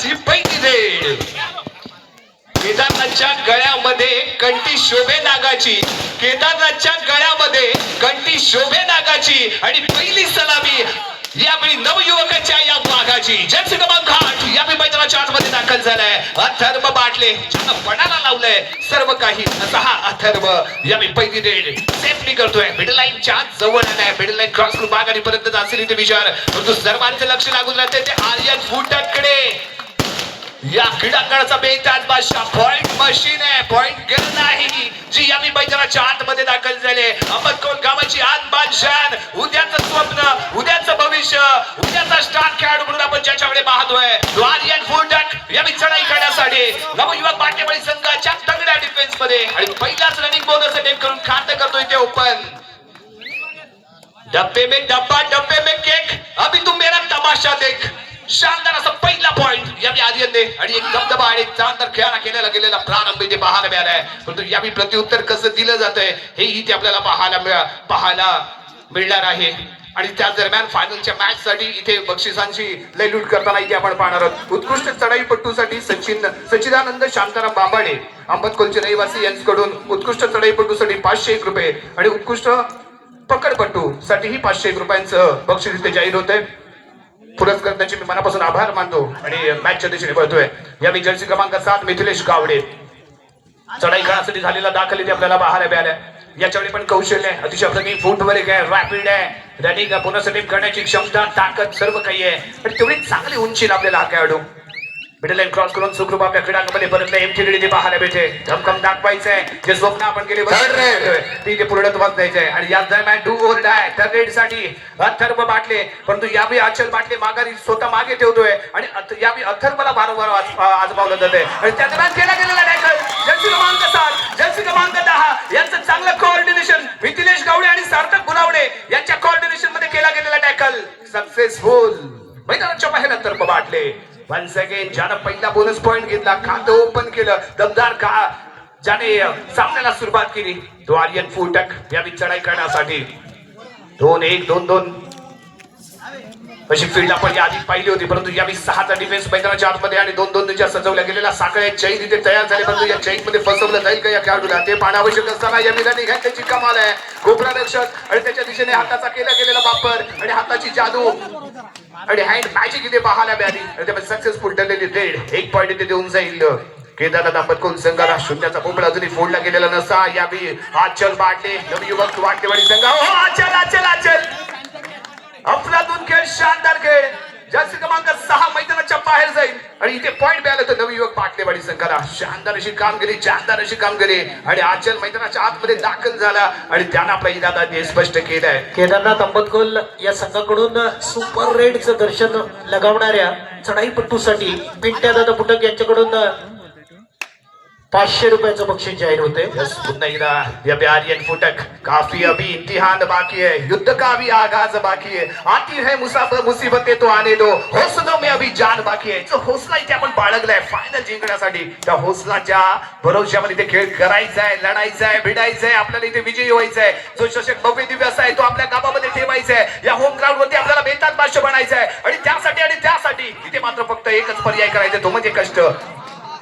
संघाची पैकी रेड केदारनाथच्या गळ्यामध्ये कंठी शोभे नागाची केदारनाथच्या गळ्यामध्ये कंठी शोभे नागाची आणि पहिली सलामी यावेळी नवयुवकाच्या या वाघाची. जर्सी क्रमांक आठ यावेळी मैदानाच्या आतमध्ये दाखल झालाय. अथर्व बाटले. ज्यानं पणाला लावलंय सर्व काही असा हा अथर्व. यावेळी पहिली रेड सेफली करतोय. मिडल लाईनच्या जवळ आलाय मिडल लाईन क्रॉस करून माघारीपर्यंत जातील इथे विचार. परंतु सर्वांचं लक्ष लागून राहते ते आर्यन फुटकडे या क्रीडांगणाचा बेताज बादशाह. पॉइंट मशीन आहे पॉइंट गेल नाही. जी मी मैदानाच्या आतमध्ये दाखल झाले. अहमदकोट गावाची आत बादशान उद्याचं स्वप्न उद्याचं भविष्य उद्याचा स्टार खेळाडू म्हणून आपण ज्याच्याकडे पाहतोय. तो आर्यन फुलटक मी चढाई करण्यासाठी नवयुवक बाटेवाडी संघाच्या तगड्या डिफेन्समध्ये आणि पहिलाच रनिंग बोनस अटेम्प्ट करून खातं करतोय ते ओपन डब्बे में डब्बा डब्बे में केक अभी तू मेरा तमाशा देख. शानदार असा पहिला पॉइंट यावी आर्यनने आणि एक दबदबा आणि शानदार खेळाला केलेला गेलेला प्रारंभ इथे पाहायला मिळालाय. परंतु यावेळी प्रत्युत्तर कसं दिलं जात आहे हे इथे आपल्याला पाहायला मिळा पाहायला मिळणार आहे. आणि त्याच दरम्यान फायनलच्या मॅच साठी इथे बक्षिसांची लयलूट करताना इथे आपण पाहणार आहोत. उत्कृष्ट चढाईपट्टूसाठी सचिन सचिदानंद शांताराम बांबाडे अंबतकोलचे रहिवासी यांच्याकडून उत्कृष्ट चढाईपट्टूसाठी पाचशे एक रुपये आणि उत्कृष्ट पकडपट्टू साठीही पाचशे एक रुपयांचं बक्षीस इथे जाहीर होत पुरस्कार त्यांचे मी मनापासून आभार मानतो आणि मॅचच्या दिशेने पळतोय या मी जर्सी क्रमांक सात मिथिलेश गावडे. चढाई खेळासाठी झालेला दाखल इथे आपल्याला बाहेर मिळाल्या. याच्यावेळी पण कौशल्य आहे. अतिशय प्रतिम फुटवर एक आहे. रॅपिड आहे. रनिंग पुनर्सटिप करण्याची क्षमता ताकद सर्व काही आहे. आणि तेवढी चांगली उंची लाभलेला हा खेळाडू मिडल क्रॉस करून सुखरूप आपल्या क्रीडांगणामध्ये परत एम टी पाहायला भेटे धमकम दाखवायचं आहे जे स्वप्न आपण केले. ती ते पूर्णत्वात द्यायचंय. आणि या दरम्यान डू ओर डाय थर्ड रेडसाठी अथर्व बाटले. परंतु यावेळी अचल बाटले माघारी स्वतः मागे ठेवतोय. आणि यावेळी अथर्वला वारंवार आज- आजमावलं जाते आणि त्या दरम्यान केला गेलेला टॅकल जर्सी क्रमांक सात जर्सी क्रमांक दहा यांचं चांगलं कोऑर्डिनेशन मिथिलेश गावडे आणि सार्थक गुलावडे यांच्या कोऑर्डिनेशनमध्ये केला गेलेला टॅकल सक्सेसफुल मैदानाच्या बाहेर अथर्व बाटले. वन्स अगेन ज्यानं पहिला बोनस पॉइंट घेतला खातं ओपन केलं दमदार का ज्याने सामन्याला सुरुवात केली तो आर्यन फुटक या चढाई करण्यासाठी. दोन एक दोन दोन. अशी फील्ड आपण या आधी पाहिली होती परंतु यावेळी सहाचा डिफेन्स मैदानाच्या आतमध्ये आणि दोन दोन ज्या सजवल्या गेलेल्या साखळ्या चैन इथे तयार झाले परंतु या चैनमध्ये फसवलं जाईल का या खेळाडूला? ते पाहणं आवश्यक असताना या घ्या त्याची कमाल आहे. गोपरा रक्षक आणि त्याच्या दिशेने हाताचा केला गेलेला वापर आणि हाताची जादू. आणि हँड मॅजिक इथे पाहायला मिळाली. सक्सेसफुल ठरलेली ट्रेड एक पॉईंट इथे देऊन जाईल. केदारनाथ कोण संघाला शून्याचा पोपळा अजूनही फोडला गेलेला नसा. यावेळी आचल वाटले नवयुवक वाटलेवाडी संघ. हो आचल आचल आचल. अफलातून खेळ शानदार खेळ. जास्त क्रमांक सहा मैदानाच्या बाहेर जाईल आणि इथे पॉईंट मिळाला तर नवयुवक पाटलेवाडी संघाला. शानदार अशी कामगिरी शानदार अशी कामगिरी. आणि आचल मैदानाच्या आतमध्ये दाखल झाला आणि त्यांना आपला इरादा स्पष्ट केलंय. केदारनाथ अंबतकोल या संघाकडून सुपर रेडचं दर्शन लगावणाऱ्या चढाईपट्टूसाठी पिंट्या दादा पुटक यांच्याकडून पाचशे रुपयाचं बक्षीस जाहीर होते पुन्हा एकदा या फुटक. काफी अभी इम्तिहान बाकी है युद्ध का भी आगाज बाकी है आती है मुसाफर मुसीबते तो आने दो. हौसलो में अभी जान बाकी आहे. जो हौसला इथे आपण बाळगलाय फायनल जिंकण्यासाठी त्या हौसलाच्या भरोश्यामध्ये इथे खेळ करायचा आहे लढायचा आहे भिडायचा आहे आपल्याला इथे विजयी व्हायचा आहे जो चषक भव्य दिव्य असा आहे तो आपल्या गावामध्ये ठेवायचा आहे या होम ग्राउंड वरती आपल्याला बेतात भाष्य बनायचं आहे आणि त्यासाठी आणि त्यासाठी इथे मात्र फक्त एकच पर्याय करायचा तो म्हणजे कष्ट.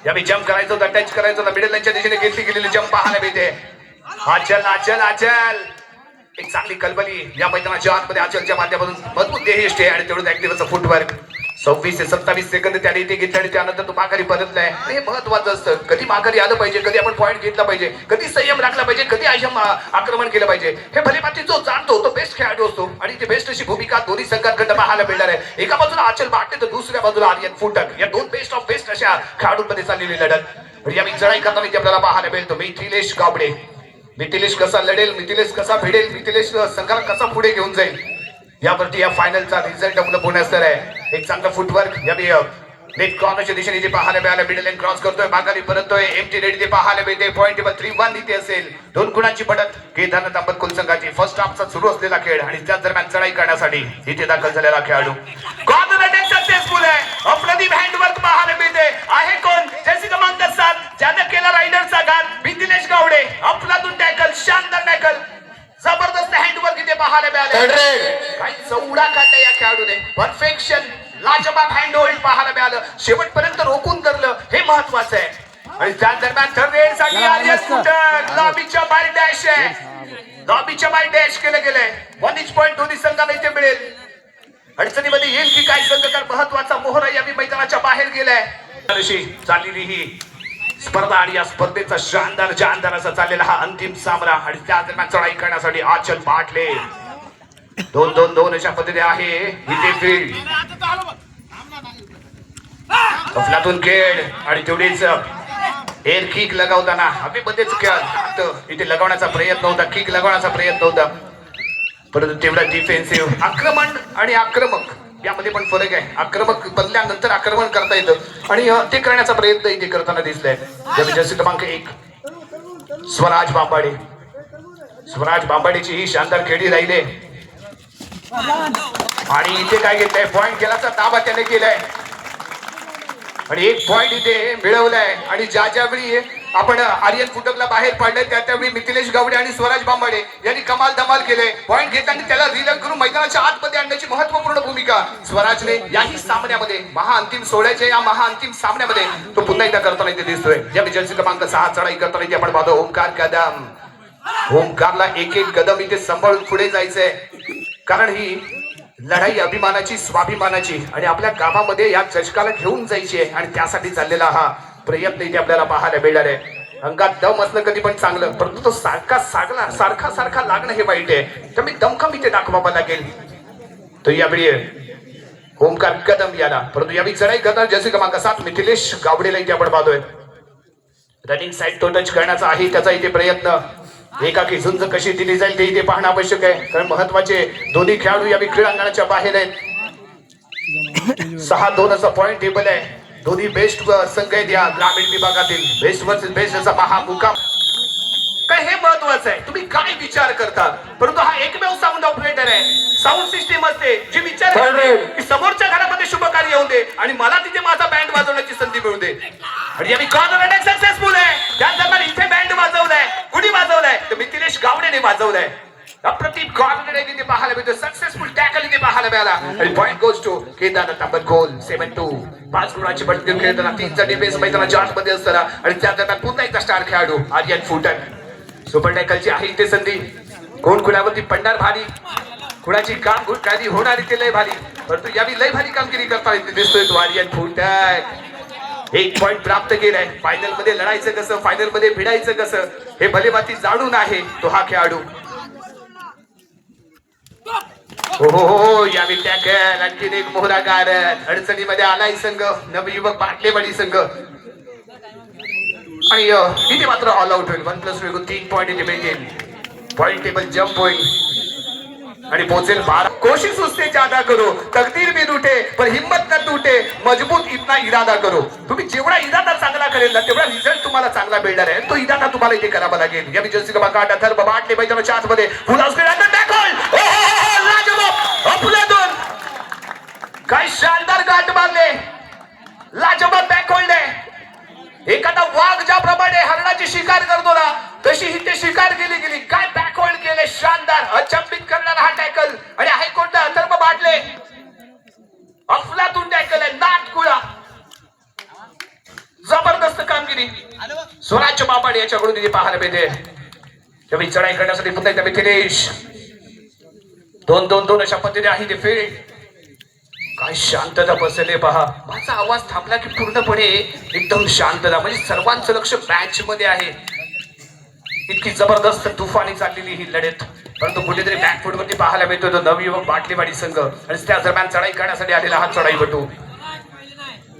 यावेळी जम्प करायचो होतं टच करायचो होतं मिडल लाईनच्या दिशेने घेतली गेलेली जम्प पाहायला मिळते. आचल आचल आचल. एक चांगली कलबली. या मैदानाच्या आतमध्ये आचलच्या माध्यमातून मजबूत देह आहे आणि तेवढंच ऍक्टिव्हचं फुटवर्क सव्वीस ते सत्तावीस सेकंद त्याने इथे घेतले आणि त्यानंतर तो माघारी परतलाय. हे महत्वाचं असतं. कधी माघारी आलं पाहिजे कधी आपण पॉईंट घेतला पाहिजे कधी संयम राखला पाहिजे कधी आयम आक्रमण केलं पाहिजे. हे भले माती जो जाणतो तो बेस्ट खेळाडू असतो. आणि ते बेस्ट अशी भूमिका दोन्ही संघांकडे पाहायला मिळणार आहे. एका बाजूला आचल बाटे तर दुसऱ्या बाजूला आर्यन फुटक. या दोन बेस्ट ऑफ बेस्ट अशा खेळाडूंमध्ये चाललेली लढत. या मी चढाई करताना इथे आपल्याला पाहायला मिळतो. मिथिलेश गावडे. मिथिलेश कसा लढेल? मिथिलेश कसा भिडेल? मिथिलेश संघाला कसा पुढे घेऊन जाईल? यावरती या फायनलचा रिझल्ट आपलं पुण्यास्तर आहे. एक चांगलं फुटवर्क या नेट कॉर्नरच्या दिशेने जे पाहायला मिळालं मिडल लाईन क्रॉस करतोय. माघारी परतोय एमटी रेड इथे पाहायला मिळते. पॉईंट टेबल थ्री वन इथे असेल. दोन गुणांची पडत. केदारनाथ अंबतकुल संघाची फर्स्ट हाफचा सुरू असलेला खेळ आणि त्याच दरम्यान चढाई करण्यासाठी इथे दाखल झालेला खेळाडू. कॉर्नर अटॅक सक्सेसफुल आहे. अप्रदीप हँडवर्क पाहायला मिळते. आहे कोण? जर्सी क्रमांक सात. ज्यानं केला रायडरचा घात. दिनेश गावडे. अफलातून टॅकल शानदार टॅकल जबरदस्त हँडवर्क इथे पाहायला मिळाले. काही चौडा काढला या खेळाडूने. परफेक्शन लाजबाब हँड होल्ड पाहायला मिळालं. शेवटपर्यंत रोखून धरलं. हे महत्वाचं आहे. आणि त्या दरम्यान थर्ड रेडसाठी आर्यन फुटक लॉबीच्या बाहेर डॅश आहे. लॉबीच्या बाहेर डॅश केलं गेलंय. वन इंच पॉईंट दोन्ही संघाला इथे मिळेल. अडचणीमध्ये येईल की काय संघ? तर महत्त्वाचा मोहरा यावी मैदानाच्या बाहेर गेलाय. चाललेली ही स्पर्धा आणि या स्पर्धेचा शानदार जानदार असा चाललेला हा अंतिम सामना आणि त्या दरम्यान चढाई करण्यासाठी आचल पाटले. दोन दोन दोन अशा पद्धतीने आहे. इथे फील्ड अफलातून खेळ आणि तेवढीच एअर किक लगावताना हवेमध्येच खेळ. इथे लगावण्याचा प्रयत्न होता किक लगावण्याचा प्रयत्न होता. परंतु तेवढा डिफेन्सिव्ह आक्रमण आणि आक्रमक. यामध्ये पण फरक आहे. आक्रमक बदल्यानंतर आक्रमण करता येतं. आणि ते करण्याचा प्रयत्न इथे करताना दिसलाय जमी क्रमांक एक. स्वराज बांबाडे. स्वराज बांबाडेची ही शानदार खेळी राहिले आणि इथे काय घेतलंय? पॉइंट केलाचा ताबा त्याने केलाय. आणि एक पॉइंट इथे मिळवलाय. आणि ज्या ज्यावेळी आपण आर्यन फुटकला बाहेर पाडलंय त्या त्यावेळी मिथिलेश गावडे आणि स्वराज बांबाडे यांनी कमाल धमाल केले. पॉइंट घेताना त्याला रिलग करून मैदानाच्या आतमध्ये आणण्याची महत्त्वपूर्ण भूमिका स्वराजने याही सामन्यामध्ये महाअंतिम सोहळ्याच्या या महाअंतिम सामन्यामध्ये तो पुन्हा एकदा करताना इथे दिसतोय. या जर्सी क्रमांक सहा चढाई करताना इथे आपण पाहतो ओमकार कदम. ओमकारला एक एक कदम इथे सांभाळून पुढे जायचंय. कारण ही लढाई अभिमानाची स्वाभिमानाची आणि आपल्या गावामध्ये या चषकाला घेऊन जायची आहे आणि त्यासाठी चाललेला हा प्रयत्न इथे आपल्याला पाहायला मिळणार आहे अंगात दम असणं कधी पण चांगलं परंतु तो सारखा सागला सारखा सारखा लागणं हे वाईट आहे. तर मी दमखम इथे दाखवावा लागेल तो यावेळी ओमकार कदम याला परंतु यावेळी चढाई करणार जसे क्रमांक सात मिथिलेश गावडेला इथे आपण पाहतोय. रनिंग साईड तो टच करण्याचा आहे त्याचा इथे प्रयत्न. एकाकी झुंज कशी दिली जाईल ते इथे पाहणं आवश्यक आहे. कारण महत्त्वाचे दोन्ही खेळाडू या क्रीडांगणाच्या बाहेर आहेत. सहा दोन असा पॉइंट टेबल आहे. दोन्ही बेस्ट संघ आहेत या ग्रामीण विभागातील बेस्ट वर्सेस बेस्ट असा महामुकाम काय हे महत्वाचं आहे? तुम्ही काय विचार करता परंतु हा एकमेव साऊंड ऑपरेटर आहे. साऊंड सिस्टीम असते जी विचार की समोरच्या घरामध्ये शुभ कार्य येऊ दे आणि मला तिथे माझा बँड वाजवण्याची संधी मिळू दे. आणि आम्ही कॉर्नर सक्सेसफुल आहे? त्या दरम्यान इथे बँड वाजवलाय. कुणी वाजवलाय? तर मिथिलेश गावडेने वाजवलाय. अप्रतिम कॉर्नर इथे पाहायला मिळतो. सक्सेसफुल टॅकल इथे पाहायला मिळाला. आणि point goes to Kedarnath Tambat goal seven two पाच गुणाची बटती खेळताना तीनचा डिफेन्स मैदानाच्या आतमध्ये असताना आणि त्या दरम्यान पुन्हा एकदा स्टार खेळाडू आर्यन फुटन. सुपर टॅकलची आहे ते संधी. कोण कुणावरती पडणार भारी? कुणाची काम काळजी होणार इथे लय भारी? परंतु यावेळी लय भारी कामगिरी करता इथे दिसतोय तो आर्यन फुटन. एक पॉइंट प्राप्त केलाय. फायनलमध्ये लढायचं कसं? फायनलमध्ये भिडायचं कसं? हे भले माती जाणून आहे तो हा खेळाडू. हो, हो हो या यावी आणखीन एक मोहरा गारद अडचणीमध्ये आलाय संघ. नवयुवक बाटलेवाडी संघ. आणि इथे मात्र ऑल आउट होईल. वन प्लस वेगून तीन पॉईंट इथे मिळतील. पॉईंट टेबल जम्प होईल. आणि पोहोचेल बारा. कोशिश सुस्ते ज्यादा करो. तकदीर भी रूठे पण हिम्मत न टूटे मजबूत इतना इरादा करो. तुम्ही जेवढा इरादा चांगला करेल ना तेवढा रिझल्ट तुम्हाला चांगला मिळणार आहे. तो इरादा तुम्हाला इथे करावा लागेल. या विजय सिंग आठ अथर्व बाटले मैदानाच्या आतमध्ये. मध्ये काय शानदार गाठ मारले लाजबाब बॅक आहे एखादा वाघ ज्याप्रमाणे हरणाची शिकार करतो ना तशी ही ते शिकार केली गेली. काय बॅकहोल्ड केले शानदार अचंबित करणारा हा टॅकल. आणि आहे कोणता? अथर्व बाटले. अफलातून टॅकल आहे नाटकुळा. जबरदस्त कामगिरी. स्वराज्य बापड याच्याकडून तिथे पाहायला मिळते चढाई करण्यासाठी पुन्हा एकदा मिथिलेश. दोन दोन दोन अशा पद्धतीने आहे ते फील्ड काय शांतता बसले पहा. माझा आवाज थांबला की पूर्णपणे एकदम शांतता. म्हणजे सर्वांचं लक्ष मॅच मध्ये आहे. इतकी जबरदस्त तुफानी चाललेली ही लढत. परंतु कुठेतरी बॅकफुट वरती पाहायला मिळतो तो नवयुवक बाटलीवाडी संघ. आणि त्या दरम्यान चढाई करण्यासाठी आलेला हा चढाई बटू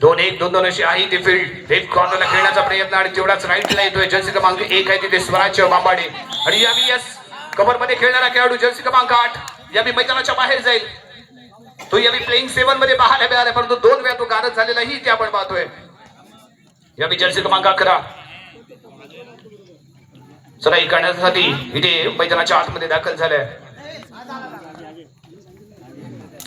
दोन एक दोन दोन अशी आहे ती फील्ड एक कॉर्नरला खेळण्याचा प्रयत्न आणि तेवढाच राईटला येतोय. जर्सी क्रमांक एक आहे तिथे स्वराज्य बांबाडे आणि यावी यस कबरमध्ये खेळणारा खेळाडू जर्सी क्रमांक आठ. यावी मैदानाच्या बाहेर जाईल. तो यावी प्लेइंग सेवनमध्ये पाहायला मिळाला परंतु दोन वेळा तो गारद झालेला ही ते आपण पाहतोय. यावी जर्सी क्रमांक अकरा. चढाई करण्यासाठी इथे मैदानाच्या आतमध्ये दाखल झाल्या.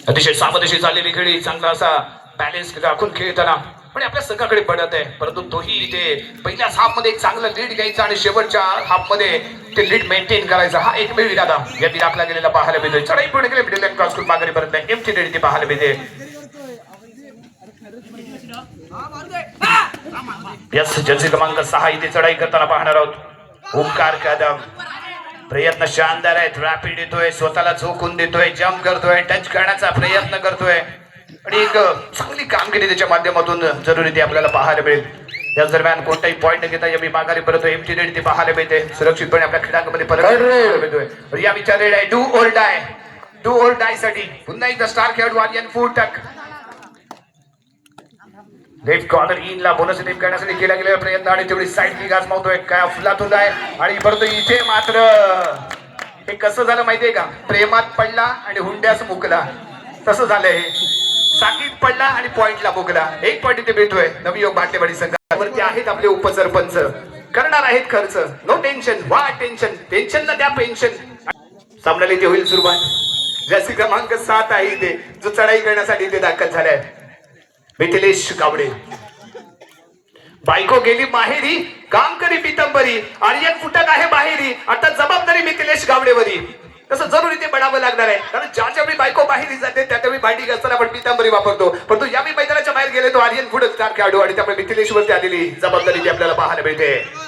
अतिशय सावधशी चाललेली खेळी चांगला असा बॅलेन्स राखून खेळताना. पण आपल्या संघाकडे पडत आहे. परंतु तोही इथे पहिल्याच हाफमध्ये एक चांगलं लीड घ्यायचा आणि शेवटच्या हाफमध्ये ते लीड मेंटेन करायचा हा एकमेव इरादा. या राखला गेलेला पाहायला मिळतोय. चढाई पूर्ण केली. मिडल क्रॉस करून मागणी परत एम टी इथे पाहायला मिळते. यस जर्सी क्रमांक सहा इथे चढाई करताना पाहणार आहोत. ओंकार कदम. प्रयत्न शानदार आहेत. रॅपिड येतोय. स्वतःला झोकून देतोय. जम्प करतोय. टच करण्याचा प्रयत्न करतोय. आणि एक चांगली कामगिरी त्याच्या माध्यमातून जरुरी ते आपल्याला पाहायला मिळेल. याच दरम्यान कोणताही पॉईंट घेता या माघारी परत एमटी रेड ते पाहायला मिळते. सुरक्षितपणे आपल्या खेळांमध्ये परत या विचार आहे. Do or die do or डायसाठी. पुन्हा एकदा स्टार खेळाडू Aryan Futak left corner in ला बोनस टेप करण्यासाठी केला गेलेला प्रयत्न आणि तेवढी साईड ली गाजमावतोय काय अफलातून आहे. आणि परंतु इथे मात्र हे कसं झालं माहितीये का? प्रेमात पडला आणि हुंड्यास मुकला. तसं झालंय हे. साकीत पडला आणि पॉइंटला भोगला. एक पॉइंट इथे भेटतोय नवयोग बाटेवाडी संघावरती आहेत आपले उपसरपंच. करणार आहेत खर्च. नो टेन्शन वा टेन्शन टेन्शन ना द्या पेन्शन सामन्याला इथे होईल सुरुवात. जशी क्रमांक सात आहे इथे. जो चढाई करण्यासाठी इथे दाखल झालाय. मिथिलेश गावडे. बायको गेली माहेरी. काम करी पितंबरी. आर्यन फुटक आहे बाहेरी? आता जबाबदारी मिथिलेश गावडेवरी. तसं जरुरी ते बनावं लागणार आहे. कारण ज्या ज्यावेळी बायको बाहेर जाते त्या त्यावेळी भांडी घासताना आपण पितांबरी वापरतो. परंतु मी मैदानाच्या बाहेर गेले तो आर्यन फुडक चार खेळाडू आणि त्यामुळे मिथिलेश्वरती आलेली जबाबदारी ती आपल्याला पाहायला मिळते.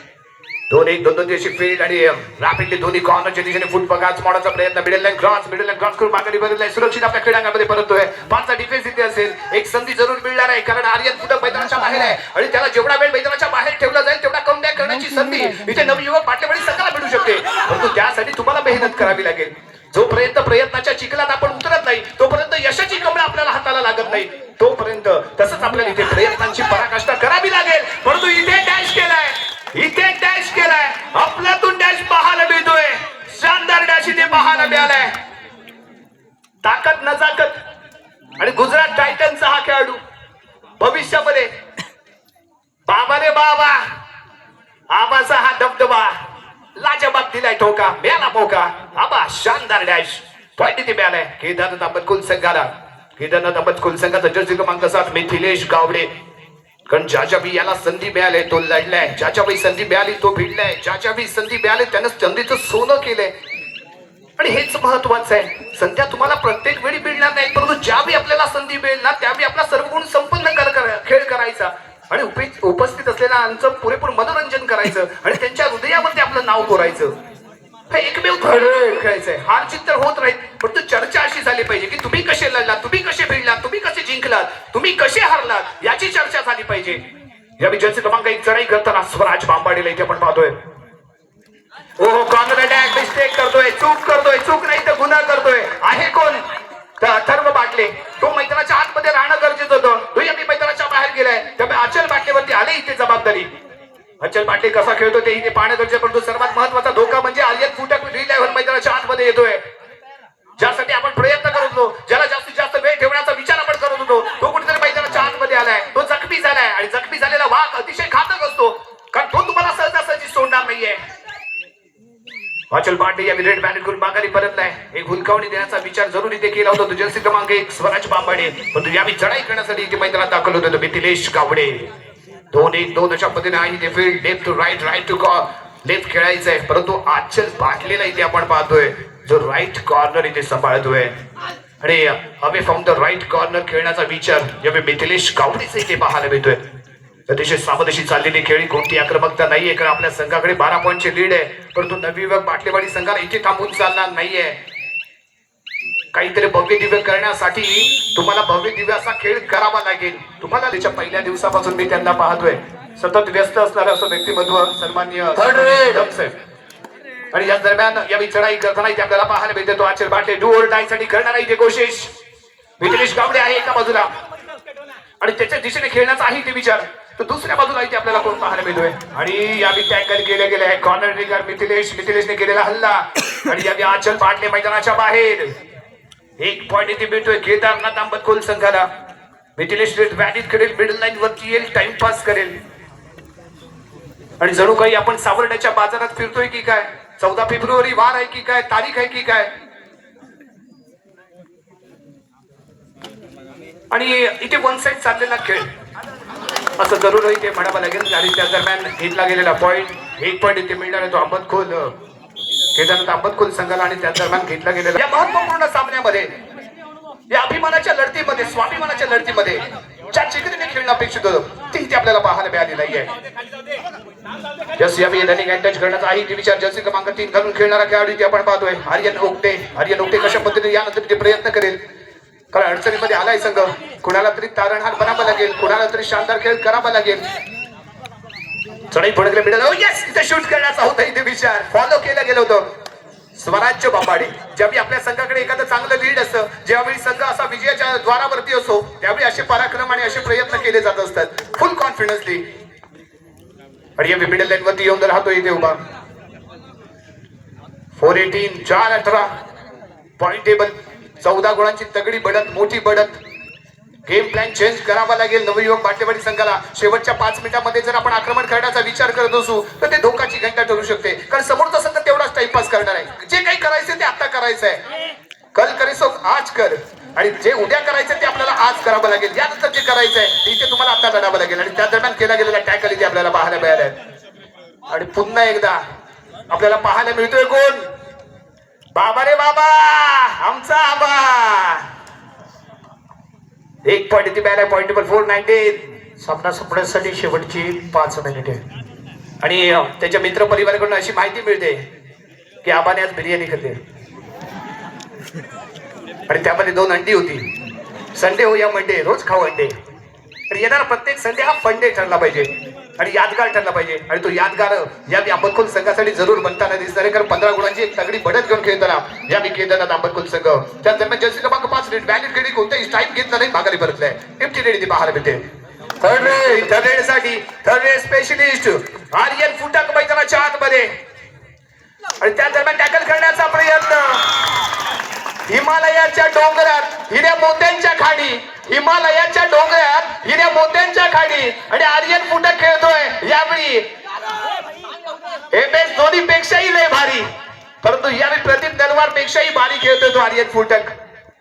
दोन एक दोन दोन दिवशी फील्ड आणि रॅपिडली दोन्ही कॉर्नरच्या दिशेने फुट पगाच मोडाचा प्रयत्न. Middle line cross middle line cross करून माघारी बदललाय. सुरक्षित आपल्या क्रीडांगणामध्ये परततोय. पाचचा डिफेन्स इथे असेल. एक संधी जरूर मिळणार आहे कारण आर्यन फुटक मैदानाच्या बाहेर आहे? आणि त्याला जेवढा वेळ मैदानाच्या बाहेर ठेवला जाईल तेवढा कम बॅक करण्याची संधी इथे नवयुवक पाठ्यवळी संघाला मिळू शकते. परंतु त्यासाठी तुम्हाला मेहनत करावी लागेल. जोपर्यंत प्रयत्नाच्या चिखलात आपण उतरत नाही तोपर्यंत यशाची कमळ आपल्याला हाताला लागत नाही. तोपर्यंत तसंच आपल्याला इथे प्रयत्नांची आणि गुजरात टायटनचा हा खेळाडू. भविष्यामध्ये बाबा रे बाबा आबाचा हा दबदबा लाजबाब दिलाय ठोका मिळाला मोका. आबा शानदार डॅश. पॉईंट ते मिळालाय केदारनाथ अहमदकुल संघाला केदारनाथ अबतकुल संघाचा जर्सी क्रमांक सात मिथिलेश गावडे. कारण ज्याच्या बी याला संधी मिळाली तो लढलाय. ज्याच्या बी संधी मिळाली तो भिडलाय. ज्याच्या बी संधी मिळाली त्यानं संधीचं सोनं केलंय. आणि हेच महत्वाचं आहे. संध्या तुम्हाला प्रत्येक वेळी मिळणार नाही परंतु ज्यावेळी आपल्याला संधी मिळेल ना त्यावेळी आपला सर्व गुण संपन्न कर खेळ करायचा. आणि उपस्थित उपस्थित असलेल्यांचं पुरेपूर मनोरंजन करायचं आणि त्यांच्या हृदयामध्ये आपलं नाव कोरायचं. हे एकमेव धड खेळायचंय. हार चित्त तर होत राहील परंतु चर्चा अशी झाली पाहिजे की तुम्ही कसे लढलात तुम्ही कसे भिडलात तुम्ही कसे जिंकलात तुम्ही कसे हारलात याची चर्चा झाली पाहिजे. या विजयाचे क्रमांक एक चढाई करताना स्वराज बांबाडीला इथे आपण पाहतोय. ओहो कॉर्नर अटॅक मिस्टेक करतोय चूक करतोय चूक नाही तर गुन्हा करतोय. आहे कोण? अथर्व बाटले. तो मैदानाच्या आतमध्ये राहणं गरजेचं होतं. तो मी मैदानाच्या बाहेर गेलाय. त्यामुळे अचल बाटलेवरती आले इथे जबाबदारी. अचल बाटले कसा खेळतो ते इथे पाहणं गरजेचं परंतु सर्वात महत्त्वाचा धोका म्हणजे आर्यन फुटक रिलायव्हर मैदानाच्या आतमध्ये येतोय. ज्यासाठी आपण प्रयत्न करत होतो ज्याला जास्तीत जास्त वेळ ठेवण्याचा विचार आपण करत होतो तो कुठेतरी मैदानाच्या आतमध्ये आलाय. तो जखमी झालाय आणि जखमी झालेला वाघ अतिशय घातक असतो. कारण तो तुम्हाला सहजासहजी सोडणार नाहीये. अचल पांडे या रेड बॅनेट करून माघारी परतलाय. एक हुलकावणी देण्याचा विचार जरुरी ते केला होता. तो जर्सी क्रमांक एक स्वराज बांबाडे. पण यावेळी चढाई करण्यासाठी इथे मैदानात दाखल होते मिथिलेश गावडे. दोन एक दोन अशा पद्धतीने आहे. इथे field left to right right to left खेळायचं आहे परंतु आजल बाटलेला इथे आपण पाहतोय. जो राईट कॉर्नर इथे सांभाळतोय. आणि हवे फ्रॉम द राईट कॉर्नर खेळण्याचा विचार यावेळी मिथिलेश गावडेचा इथे पाहायला मिळतोय. अतिशय सावधशी चाललेली खेळी कोणती आक्रमकता नाहीये कारण आपल्या संघाकडे बारा पॉईंटचे लीड आहे. परंतु नवी विभाग बाटलेवाडी संघाला इथे थांबून चालणार नाहीये. काहीतरी भव्य दिव्य करण्यासाठी तुम्हाला भव्य दिव्य असा खेळ करावा लागेल. तुम्हाला त्याच्या पहिल्या दिवसापासून मी त्यांना पाहतोय. सतत व्यस्त असणारं असं व्यक्तिमत्व सन्मान्य. आणि या दरम्यान यावेळी चढाई करताना आपल्याला पाहायला मिळते तो आचर बाटले डू ओर डायसाठी करणार इथे कोशिश. मिथिलेश गावडे आहे एका बाजूला. आणि त्याच्या दिशेने खेळण्याचा आहे ते विचार. तर दुसऱ्या बाजूला इथे आपल्याला कोण पाहायला मिळतोय? आणि यावेळी टॅकल केले गेले आहे कॉर्नर मिथिलेश. मिथिलेशने केलेला हल्ला. आणि यावेळी आचल पाटले मैदानाच्या बाहेर. एक पॉइंट इथे मिळतोय. केदारनाथ आंबतकोल संघाला. मिथिलेश बॅटिंग व्हॅलीत करेल मिडल लाईन वरती येईल. टाइमपास करेल. आणि जणू काही आपण सावर्ड्याच्या बाजारात फिरतोय की काय? चौदा फेब्रुवारी वार आहे की काय? तारीख आहे की काय? आणि इथे वन साईड चाललेला खेळ. असं जरूर ते म्हणावं लागेल. आणि त्या दरम्यान घेतला गेलेला पॉईंट एक पॉइंट इथे मिळणार आहे तो अहमदखोल केदारनाथ अहमदखोल संघाला आणि त्या दरम्यान घेतला गेलेला. या महत्त्वपूर्ण सामन्यामध्ये या अभिमानाच्या लढतीमध्ये स्वाभिमानाच्या लढतीमध्ये ज्या चिकरीने खेळणं अपेक्षित होतं ते इथे आपल्याला पाहायला मिळालेलं नाहीये. यस यावेळी रनिंग अँड करण्याचा आहे. विचार जर्सी क्रमांक तीन घालून खेळणारा खेळाडू इथे आपण पाहतोय. हरियन ओकटे हरियन ओकटे कशा पद्धतीने यानंतर ते प्रयत्न करेल? कारण अडचणीमध्ये आलाय संघ. कुणाला तरी तारणहार बनावं लागेल कुणाला तरी शानदार खेळ करावा लागेल. चढाई फडकले मिळालं येस इथे शूट करण्याचा होता इथे विचार. फॉलो केलं गेलं होतं. स्वराज्य बापाडे ज्यावेळी आपल्या संघाकडे एखादं चांगलं लीड असतं ज्यावेळी संघ असा विजयाच्या द्वारावरती असो त्यावेळी असे पराक्रम आणि असे प्रयत्न केले जात असतात. फुल कॉन्फिडन्सली आणि या मिडल लाईन वरती येऊन राहतो इथे उभा. फोर एटीन चार अठरा. पॉइंट टेबल चौदा गुणांची तगडी बढत मोठी बढत गेम प्लॅन चेंज करावा लागेल. नवयुवक बाटेवाडी संघाला. शेवटच्या पाच मिनिटांमध्ये जर आपण आक्रमण करण्याचा विचार करत असू तर ते धोकाची घंटा ठरू शकते. कारण समोरचा संघ तेवढाच टाइमपास करणार आहे. जे काही करायचं ते आता करायचं आहे कल करे सो आज कर. आणि जे उद्या करायचं ते आपल्याला आज करावं लागेल. यानंतर जे करायचं आहे ते इथे तुम्हाला आता लढावं लागेल. आणि त्या दरम्यान केला गेलेला टॅकल इथे आपल्याला पाहायला मिळालाय. आणि पुन्हा एकदा आपल्याला पाहायला मिळतोय कोण? बाबा रे बाबा! आमचा आबा! एक पॉईंट ती बॅल आहे पॉईंट टेबल फोर नाईन्टीन सामना संपण्यासाठी शेवटची पाच मिनिटे आणि त्याच्या मित्र परिवाराकडून अशी माहिती मिळते की आबाने आज बिर्याणी खाल्ली. आणि त्यामध्ये दोन अंडी होती. संडे हो या मंडे रोज खाऊ अंडे. तर येणार प्रत्येक संडे हा फंडे ठरला पाहिजे. आणि यादगार ठरला पाहिजे. आणि तो यादगार या आंबटखोल संघासाठी जरूर बनताना दिसणार आहे. कारण पंधरा गुणांची एक तगडी बढत घेऊन खेळताना या मी खेळताना आंबटखोल संघ. त्या दरम्यान जर्सी क्रमांक पाच रेड व्हॅलिड खेळी कोणत्याही टाईम घेतला नाही माघारी परतलाय. एमटी रेडी ती पाहायला भेटते third raid third रेडसाठी third raid specialist Aryan Futak मैदानाच्या आतमध्ये. आणि त्या दरम्यान टॅकल करण्याचा प्रयत्न. हिमालयाच्या डोंगरात हिऱ्या मोत्यांच्या खाडी हिमालयाच्या डोंगर हिऱ्या मोत्यांच्या खाडी आणि आर्यन फुटक खेळतोय यावेळी. एम एस धोनी पेक्षाही लय भारी. परंतु यावेळी प्रदीप दलवार पेक्षाही भारी खेळतोय तो आर्यन फुटक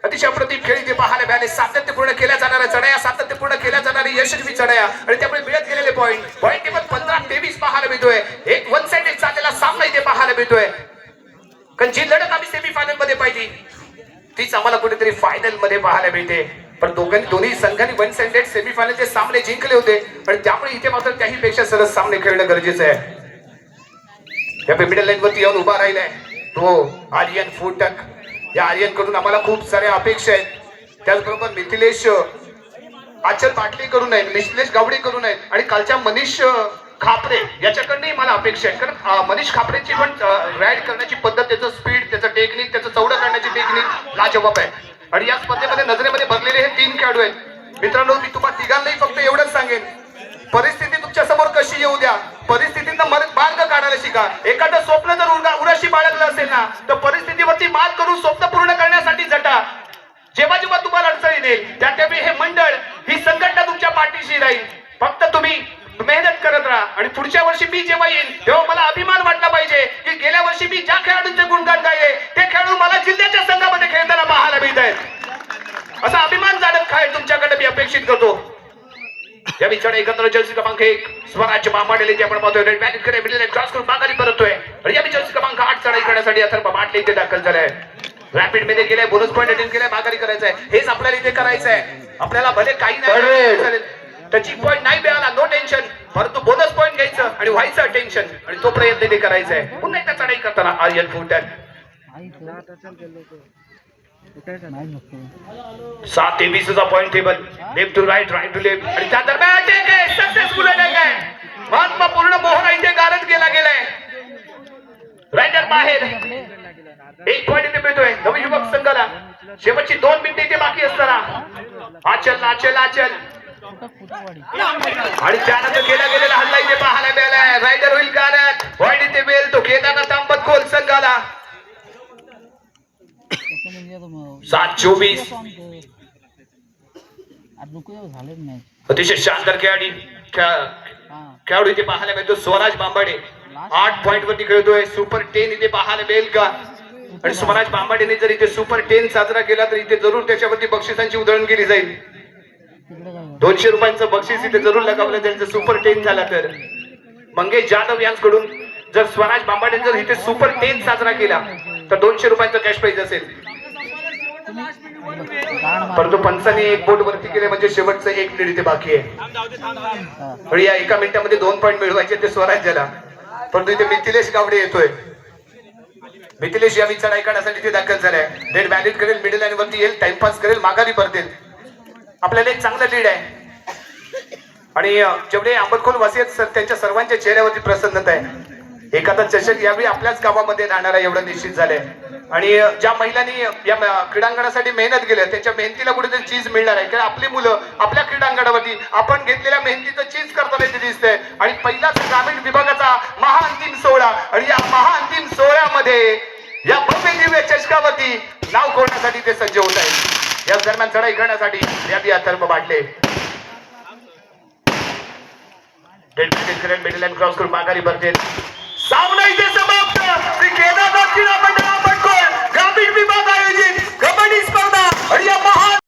अतिशय अप्रतिम खेळ ते पाहायला मिळाले. सातत्यपूर्ण केल्या जाणाऱ्या चढाया सातत्यपूर्ण केल्या जाणारी यशस्वी चढाया. आणि त्यामुळे मिळत गेलेले पॉईंट पॉईंट टेबल पंधरा तेवीस पाहायला मिळतोय. एक वन साइड चाललेला सामना इथे पाहायला मिळतोय. कारण जी लढत आम्ही सेमीफायनलमध्ये पाहिली तीच आम्हाला कुठेतरी फायनलमध्ये पाहायला मिळते. पण दोघांनी दोन्ही संघांनी वन साइडेड सेमीफायनलचे सामने जिंकले होते. आणि त्यामुळे इथे मात्र त्याही पेक्षा सरस सामने खेळणं गरजेचं आहे. या मिडल लाईन वरती येऊन उभा राहिलाय. तो आर्यन फुटक. या आर्यनकडून आम्हाला खूप साऱ्या अपेक्षा आहेत. त्याचबरोबर मिथिलेश आचल पाटली करून आहेत मिथिलेश गावडे करून आहेत आणि कालच्या मनीष खापरे याच्याकडनंही मला अपेक्षा आहे कारण मनीष खापरेची पण राईड करण्याची पद्धत त्याचं स्पीड त्याचं टेक्निक त्याचं चौडं करण्याची टेक्निक लाजवाब आहे. आणि या स्पर्धेमध्ये नजरेमध्ये भरलेले हे तीन खेळाडू आहेत. मित्रांनो मी तुम्हाला तिघांनाही फक्त एवढंच सांगेन. परिस्थिती तुमच्यासमोर कशी येऊ द्या? परिस्थितीनं मार्ग काढायला शिका. एखादं स्वप्न जर उरगा उराशी बाळगलं असेल ना तर परिस्थितीवरती मात करून स्वप्न पूर्ण करण्यासाठी झटा जेव्हा जेव्हा तुम्हाला अडचण येईल त्या त्यावेळी हे मंडळ ही संघटना तुमच्या पाठीशी राहील. फक्त तुम्ही मेहनत करत राहा. आणि पुढच्या वर्षी मी जेव्हा येईल तेव्हा मला अभिमान वाटला पाहिजे की गेल्या वर्षी मी ज्या खेळाडूंचे गुणगान गायले ते खेळाडू मला जिल्ह्याच्या संघामध्ये खेळताना पाहायला मिळत आहेत. असा अभिमान जाणत काय तुमच्याकडे मी अपेक्षित करतो? या विचार एकत्र जर्सी क्रमांक एक स्वराज्य मामाडेले जे आपण पाहतोय रेड बॅगकडे मिडल क्रॉस करून माघारी परतोय आणि या जर्सी क्रमांक आठ चढाई करण्यासाठी अथर्व माटले इथे दाखल झालाय रॅपिडमध्ये गेलाय बोनस पॉईंट अटेंड केलाय माघारी करायचं आहे हेच आपल्याला इथे करायचं आहे आपल्याला भले काही नाही टचिंग पॉईंट नाही मिळाला नो टेन्शन परंतु बोनस पॉईंट घ्यायचं आणि व्हायचं टेन्शन आणि तो प्रयत्न ते करायचा आहे. पुन्हा एकदा चढाई करताना आर्यन फुटन सात तेवीसचा point table left to right right to left आणि त्या दरम्यान सक्सेसफुल अटॅक आहे महत्त्वपूर्ण मोहरा इथे गारद केला गेलाय. रायडर बाहेर. एक पॉईंट इथे मिळतोय. नवयुवक संघाला. शेवटची दोन मिनिटे इथे बाकी असताना. आचल आचल आचल. आणि त्यानंतर केला गेलेला हल्ला इथे पाहायला मिळालाय. रायडर होईल कारण वाईट इथे मिळेल तो. केदारनाथ थांबत खोल संघाला. सात चोवीस. अतिशय शानदार खेळाडी खेळाडू इथे पाहायला मिळतो. स्वराज बांबाडे. आठ पॉईंट वरती खेळतोय. सुपर टेन इथे पाहायला मिळेल का? आणि स्वराज बांबाडेने जर इथे सुपर टेन साजरा केला तर इथे जरूर त्याच्यावरती बक्षिसांची उधळण केली जाईल. दोनशे रुपयांचं बक्षीस इथे जरूर लगावलं त्यांचं सुपर टेन झाला तर. मंगेश जाधव यांकडून जर स्वराज बांबाडे जर इथे सुपर टेन साजरा केला तर दोनशे रुपयांचं कॅश प्राईज असेल. परंतु पंचाने एक बोट वरती केले म्हणजे शेवटचं एक मिनिट इथे बाकी आहे. या एका मिनिटामध्ये दोन पॉईंट मिळवायचे ते स्वराज्याला. परंतु इथे मिथिलेश गावडे येतोय. मिथिलेश या विचार ऐकण्यासाठी ते दाखल झालाय. डेट व्हॅलिड करेल मिडल लाईन वरती येईल टाइमपास करेल माघारी परतेल. आपल्याला एक चांगलं लीड आहे. आणि जेवढे आंबटखोल वासी आहेत सर त्यांच्या सर्वांच्या चेहऱ्यावरती प्रसन्नता आहे. एखादा चषक यावेळी आपल्याच गावामध्ये राहणार आहे एवढं निश्चित झालंय. आणि ज्या महिलांनी या क्रीडांगणासाठी मेहनत केली त्यांच्या मेहनतीला कुठेतरी चीज मिळणार आहे. कारण आपली मुलं आपल्या क्रीडांगणावरती आपण घेतलेल्या मेहनतीचं चीज करताना ते दिसतंय. आणि पहिलाच ग्रामीण विभागाचा महाअंतिम सोहळा आणि या महाअंतिम सोहळ्यामध्ये या भव्य दिव्य चषकावरती नाव कोरण्यासाठी ते सज्ज होत आहेत. या दरम्यान चढाई करण्यासाठी या बिया तर्फ वाटले क्रॉस करून माघारी सामना इथे समाप्त. क्रीडा विभाग आयोजित कबड्डी स्पर्धा आणि या महान